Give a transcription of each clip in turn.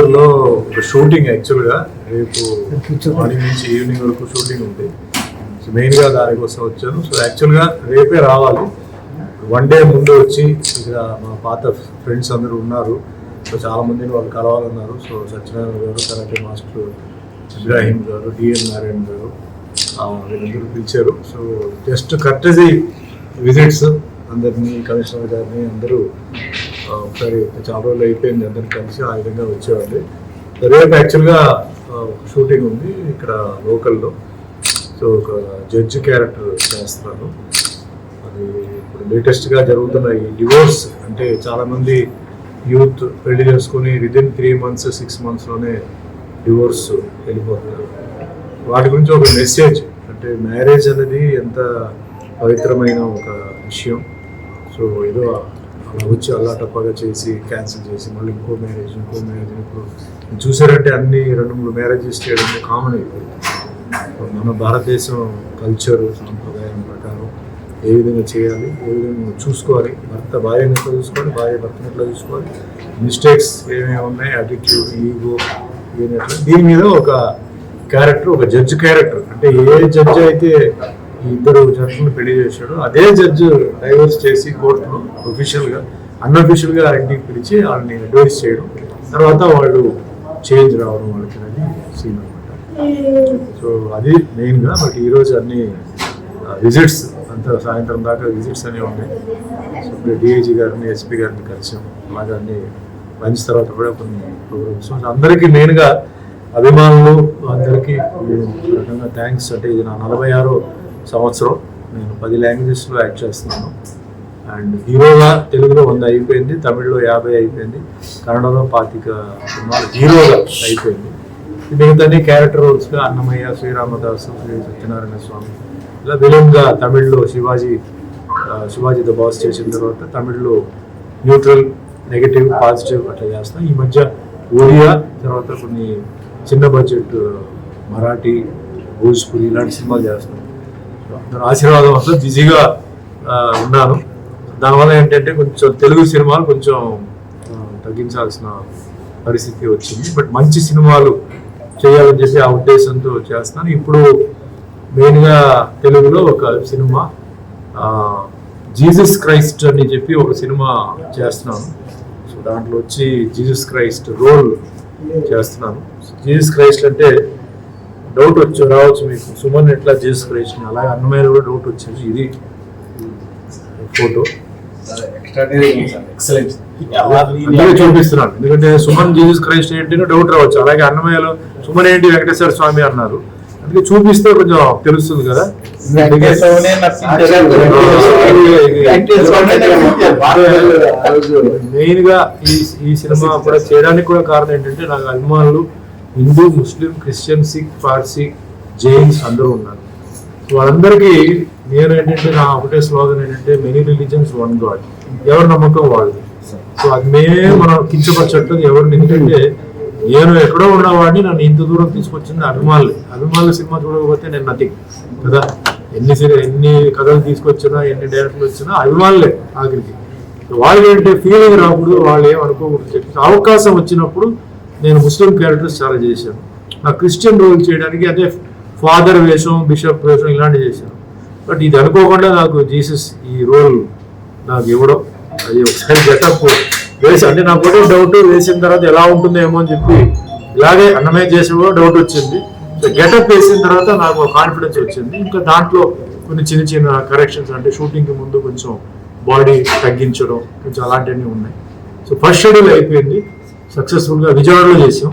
లోకల్లో ఒక షూటింగ్ యాక్చువల్గా రేపు మార్నింగ్ నుంచి ఈవినింగ్ వరకు షూటింగ్ ఉంది. సో మెయిన్గా దానికోసం వచ్చాను. సో యాక్చువల్గా రేపే రావాలి. వన్ డే ముందు వచ్చి ఇక్కడ మా పాత ఫ్రెండ్స్ అందరూ ఉన్నారు. సో చాలా మందిని వాళ్ళు కలవాలన్నారు. సో సత్యనారాయణ గారు కరాటే మాస్టర్ ఇబ్రాహీం గారు డిఎన్ నారాయణ గారు వీళ్ళందరూ పిలిచారు. సో జస్ట్ కర్టజీ విజిట్స్ అందరినీ కమిషనర్ గారిని అందరూ ఒకసారి చాలా రోజులు అయిపోయింది అందరిని కలిసి ఆ విధంగా వచ్చేవాళ్ళు. రేపు యాక్చువల్గా షూటింగ్ ఉంది ఇక్కడ లోకల్లో. సో ఒక జడ్జి క్యారెక్టర్ చేస్తున్నాను. అది ఇప్పుడు లేటెస్ట్గా జరుగుతున్న ఈ డివోర్స్ అంటే చాలామంది యూత్ పెళ్ళి చేసుకుని విదిన్ త్రీ మంత్స్ సిక్స్ మంత్స్లోనే డివోర్స్ వెళ్ళిపోతున్నారు. వాటి గురించి ఒక మెసేజ్ అంటే మ్యారేజ్ అనేది ఎంత పవిత్రమైన ఒక విషయం. సో ఏదో వచ్చి అల్లాటప్పగా చేసి క్యాన్సిల్ చేసి మళ్ళీ ఇంకో మ్యారేజ్ ఇంకో మ్యారేజ్ ఇప్పుడు చూసారంటే అన్ని రెండు మూడు మ్యారేజెస్ చేయడం కామన్ అయిపోయింది మన భారతదేశం కల్చరు సాంప్రదాయం ప్రకారం ఏ విధంగా చేయాలి ఏ విధంగా చూసుకోవాలి భర్త భార్యను ఎట్లా చూసుకోవాలి భార్య భర్తను ఎట్లా చూసుకోవాలి మిస్టేక్స్ ఏమేమి ఉన్నాయి యాటిట్యూడ్ ఈగో ఏమి దీని మీద ఒక క్యారెక్టర్ ఒక జడ్జ్ క్యారెక్టర్ అంటే ఏ జడ్జ్ అయితే ఇద్దరు జడ్జిని పెళ్ళి చేశాడు. అదే జడ్జ్ డైవర్స్ చేసి కోర్టులో ఒఫీషియల్గా అన్అఫీషియల్గా ఇంటికి పిలిచి వాళ్ళని అడ్వైస్ చేయడం. తర్వాత వాళ్ళు చేంజ్ రావడం వాళ్ళకి అనేది సీన్ అనమాట సో అది మెయిన్గా బట్ ఈరోజు అన్ని విజిట్స్ అంత సాయంత్రం దాకా విజిట్స్ అనేవి ఉన్నాయి. సో ఇప్పుడు డిఐజీ గారిని ఎస్పీ గారిని కలిసాం. అలాగే అన్ని లంచ్ తర్వాత కూడా కొన్ని ప్రోగ్రామ్స్ సో అందరికీ మెయిన్గా అభిమానులు అందరికీ ఈ రకంగా థ్యాంక్స్ అంటే ఇది నా నలభై ఆరో సంవత్సరం నేను పది లాంగ్వేజెస్లో యాక్ట్ చేస్తున్నాను. అండ్ హీరోగా తెలుగులో వంద అయిపోయింది తమిళ్ళో యాభై అయిపోయింది కన్నడలో పాతిక సినిమాలు హీరోగా అయిపోయింది. మిగతాన్ని క్యారెక్టర్ రోల్స్గా అన్నమయ్య శ్రీరామదాసు శ్రీ సత్యనారాయణ స్వామి ఇలా విలన్గా తమిళ్ళో శివాజీ శివాజీ ద బాస్ చేసిన తర్వాత తమిళ్ళో న్యూట్రల్ నెగటివ్ పాజిటివ్ అట్లా చేస్తాం. ఈ మధ్య ఒడియా తర్వాత కొన్ని చిన్న బడ్జెట్ మరాఠీ భోజ్పురి ఇలాంటి సినిమాలు చేస్తున్నాం ఆశీర్వాదం వల్ల బిజీగా ఉన్నాను. దానివల్ల ఏంటంటే కొంచెం తెలుగు సినిమాలు కొంచెం తగ్గించాల్సిన పరిస్థితి వచ్చింది. బట్ మంచి సినిమాలు చేయాలని చెప్పి ఆ ఉద్దేశంతో చేస్తున్నాను. ఇప్పుడు మెయిన్గా తెలుగులో ఒక సినిమా జీసస్ క్రైస్ట్ అని చెప్పి ఒక సినిమా చేస్తున్నాను. సో దాంట్లో వచ్చి జీసస్ క్రైస్ట్ రోల్ చేస్తున్నాను. జీసస్ క్రైస్ట్ అంటే డౌట్ వచ్చు రావచ్చు మీకు. సుమన్ ఎట్లా జీసస్ క్రైస్ట్ అని అలాగే అన్నమయ్య కూడా డౌట్ వచ్చింది. ఇది ఫోటో. చూపిస్తున్నాను. ఎందుకంటే సుమన్ జీసస్ క్రైస్ట్ ఏంటి డౌట్ రావచ్చు. అలాగే అన్నమయ్యలో సుమన్ ఏంటి? వెంకటేశ్వర స్వామి అన్నారు. అందుకే చూపిస్తే కొంచెం తెలుస్తుంది కదా. మెయిన్గా ఈ ఈ సినిమా కూడా చేయడానికి కూడా కారణం ఏంటంటే నాకు అభిమానులు హిందూ ముస్లిం క్రిస్టియన్ సిక్ పార్సీ జైన్స్ అందరూ ఉన్నారు. సో వాళ్ళందరికీ నేను ఏంటంటే నా ఒకటే స్లోగన్ ఏంటంటే మెనీ రిలీజన్స్ వన్ గాడ్ ఎవరి నమ్మకం వాళ్ళు సో అది మేమే మనం కించపరచట్లేదు. ఎవరిని ఎందుకంటే నేను ఎక్కడో ఉన్నవాడిని నన్ను ఇంత దూరం తీసుకొచ్చింది అభిమానులు. అభిమానులు సినిమా చూడకపోతే నేను నథింగ్ కదా? ఎన్ని ఎన్ని కథలు తీసుకొచ్చినా ఎన్ని డైరెక్టర్లు వచ్చినా అభిమానులే ఆఖరికి. వాళ్ళు ఏంటంటే ఫీలింగ్ రాకూడదు వాళ్ళు ఏమనుకోకూడదు చెప్పి అవకాశం వచ్చినప్పుడు నేను ముస్లిం క్యారెక్టర్స్ చాలా చేశాను. నా క్రిస్టియన్ రోల్ చేయడానికి అదే ఫాదర్ వేషం బిషప్ వేషం ఇలాంటివి చేశాను. బట్ ఇది అనుకోకుండా నాకు జీసస్ ఈ రోల్ నాకు ఇవ్వడం అది ఒకసారి గెటప్ వేసి అంటే నాకు కూడా డౌట్ వేసిన తర్వాత ఎలా ఉంటుందేమో అని చెప్పి ఇలాగే అన్నమే చేసి డౌట్ వచ్చింది. గెటప్ వేసిన తర్వాత నాకు కాన్ఫిడెన్స్ వచ్చింది. ఇంకా దాంట్లో కొన్ని చిన్న చిన్న కరెక్షన్స్ అంటే షూటింగ్కి ముందు కొంచెం బాడీ తగ్గించడం కొంచెం అలాంటివన్నీ ఉన్నాయి. సో ఫస్ట్ షెడ్యూల్ అయిపోయింది. సక్సెస్ఫుల్గా విజయవాడలో చేసాం.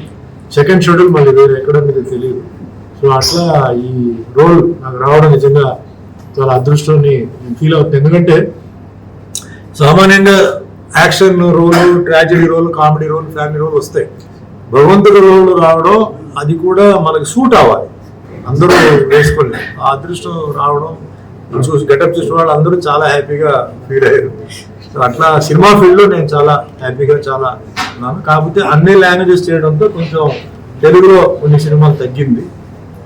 సెకండ్ షెడ్యూల్ మళ్ళీ వేరే ఎక్కడ మీద తెలియదు. సో అట్లా ఈ రోల్ నాకు రావడం నిజంగా చాలా అదృష్టాన్ని నేను ఫీల్ అవుతుంది. ఎందుకంటే సామాన్యంగా action role tragedy role comedy role family role వస్తాయి. భగవంతుడి రోల్ రావడం అది కూడా మనకి సూట్ అవ్వాలి. అందరూ వేసుకోలేదు ఆ అదృష్టం రావడం చూసి గెటప్ చూసిన వాళ్ళు అందరూ చాలా హ్యాపీగా ఫీల్ అయ్యారు. సో అట్లా సినిమా ఫీల్డ్లో నేను చాలా హ్యాపీగా చాలా అనుకుంటున్నాను కాకపోతే అన్ని లాంగ్వేజెస్ చేయడంతో కొంచెం తెలుగులో కొన్ని సినిమాలు తగ్గింది.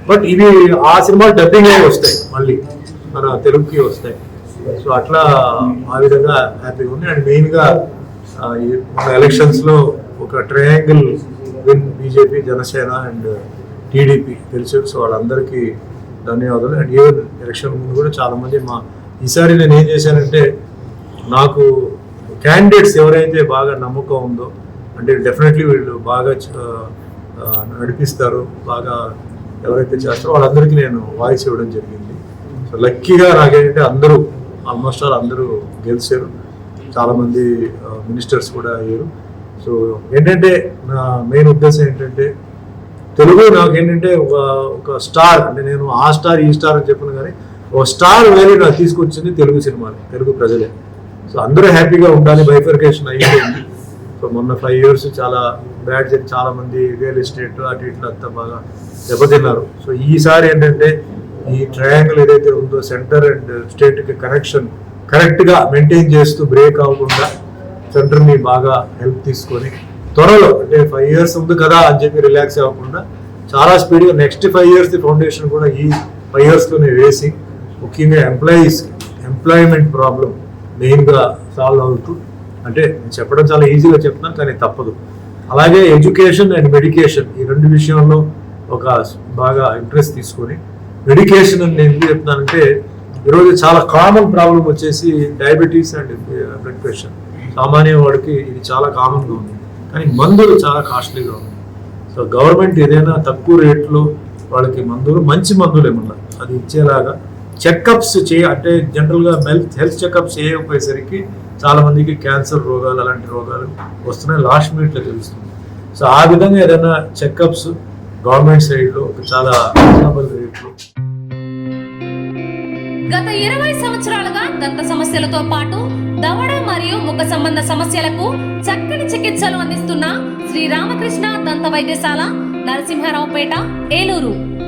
బట్ ఇవి ఆ సినిమాలు డబ్బింగ్ అయ్యి వస్తాయి మళ్ళీ. మన తెలుగుకి వస్తాయి. సో అట్లా ఆ విధంగా హ్యాపీగా ఉంది. అండ్ మెయిన్గా మన ఎలక్షన్స్లో ఒక triangle win BJP Janasena and TDP తెలుసు. సో వాళ్ళందరికీ ధన్యవాదాలు. అండ్ ఈవెన్ ఎలక్షన్ ముందు కూడా చాలామంది మా ఈసారి నేను ఏం చేశానంటే నాకు క్యాండిడేట్స్ ఎవరైతే బాగా నమ్మకం ఉందో అంటే డెఫినెట్లీ వీళ్ళు బాగా నడిపిస్తారు బాగా ఎవరైతే చేస్తారో వాళ్ళందరికీ నేను వాయిస్ ఇవ్వడం జరిగింది. సో లక్కీగా నాకేంటంటే అందరూ ఆల్మోస్ట్ ఆల్ అందరూ గెలిచారు. చాలామంది మినిస్టర్స్ కూడా అయ్యారు. సో ఏంటంటే నా మెయిన్ ఉద్దేశం ఏంటంటే తెలుగు నాకు ఏంటంటే ఒక ఒక స్టార్ అంటే నేను ఆ స్టార్ ఈ స్టార్ అని చెప్పను కానీ ఒక స్టార్ వేరే నాకు తీసుకొచ్చింది తెలుగు సినిమాని తెలుగు ప్రజలే. సో అందరూ హ్యాపీగా ఉండాలి బైఫర్కేషన్ అయిపోయింది. సో మొన్న ఫైవ్ ఇయర్స్ చాలా బ్యాడ్ జరిగి చాలా మంది రియల్ ఎస్టేట్ అటు ఇట్లా అంతా బాగా దెబ్బతిన్నారు. సో ఈసారి ఏంటంటే ఈ ట్రయాంగిల్ ఏదైతే ఉందో సెంటర్ అండ్ స్టేట్కి కనెక్షన్ కరెక్ట్గా మెయింటైన్ చేస్తూ బ్రేక్ అవ్వకుండా సెంటర్ని బాగా హెల్ప్ తీసుకొని త్వరలో అంటే ఫైవ్ ఇయర్స్ ఉంది కదా అని చెప్పి రిలాక్స్ అవ్వకుండా చాలా స్పీడ్గా నెక్స్ట్ ఫైవ్ ఇయర్స్ ఫౌండేషన్ కూడా ఈ ఫైవ్ ఇయర్స్లోనే వేసి ముఖ్యంగా ఎంప్లాయీస్ ఎంప్లాయ్మెంట్ ప్రాబ్లం మెయిన్గా సాల్వ్ అవుతూ అంటే నేను చెప్పడం చాలా ఈజీగా చెప్తున్నాను కానీ తప్పదు. అలాగే ఎడ్యుకేషన్ అండ్ మెడికేషన్ ఈ రెండు విషయంలో ఒక బాగా ఇంట్రెస్ట్ తీసుకొని మెడికేషన్ అని నేను ఎందుకు చెప్తున్నానంటే ఈరోజు చాలా కామన్ ప్రాబ్లం వచ్చేసి డయాబెటీస్ అండ్ బ్లడ్ ప్రెషర్ సామాన్య వాడికి ఇది చాలా కామన్గా ఉంది కానీ మందులు చాలా కాస్ట్లీగా ఉంది సో గవర్నమెంట్ ఏదైనా తక్కువ రేట్లో వాళ్ళకి మందులు మంచి మందులు ఏమన్నా అది ఇచ్చేలాగా చెకప్స్ చేయ అంటే జనరల్గా హెల్త్ హెల్త్ చెకప్స్ చేయకపోయేసరికి చాలామందికి క్యాన్సర్ రోగాలు అలాంటి రోగాలు వస్తున్నాయి. లాస్ట్ మినిట్లో తెలుస్తుంది. సో ఆ విధంగా ఏదైనా చెకప్స్ గవర్నమెంట్ సైడ్లో ఒక చాలా రీజనబుల్ రేట్లో గత ఇరవై సంవత్సరాలుగా దంత సమస్యలతో పాటు దవడ మరియు ముఖ సంబంధ సమస్యలకు చక్కని చికిత్సలు అందిస్తున్న శ్రీ రామకృష్ణ దంత వైద్యశాల నరసింహారావుపేట ఏలూరు.